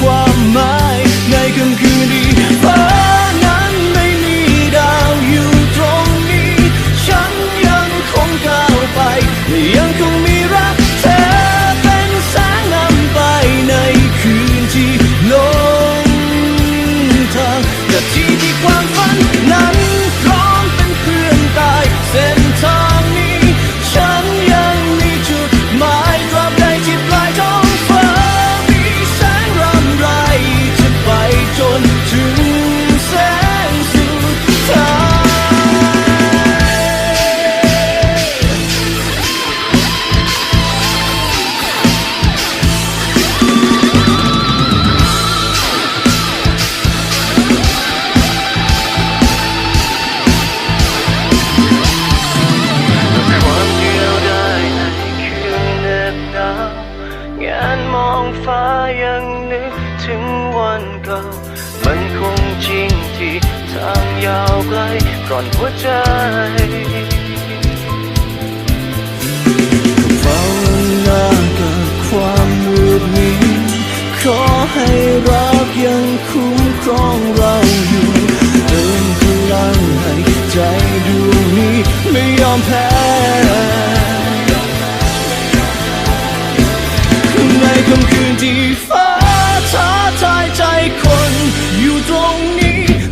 ความหมายในค่ำคืนที่ฟ้านั้นไม่มีดาวอยู่ตรงนี้ ฉันยังคงก้าวไป ยังคงมีรักเธอเป็นแสงนำไปในคืนที่ลงทางนาทีที่ความ ยังนึกถึงวันเก่า มันคงจริงที่ทางยาวไกลก่อนหัวใจภาวนากับความมืดมิดขอให้รักยังคุ้มครองเราอยู่เติมพลังให้ใจดวงนี้ไม่ยอมแพ้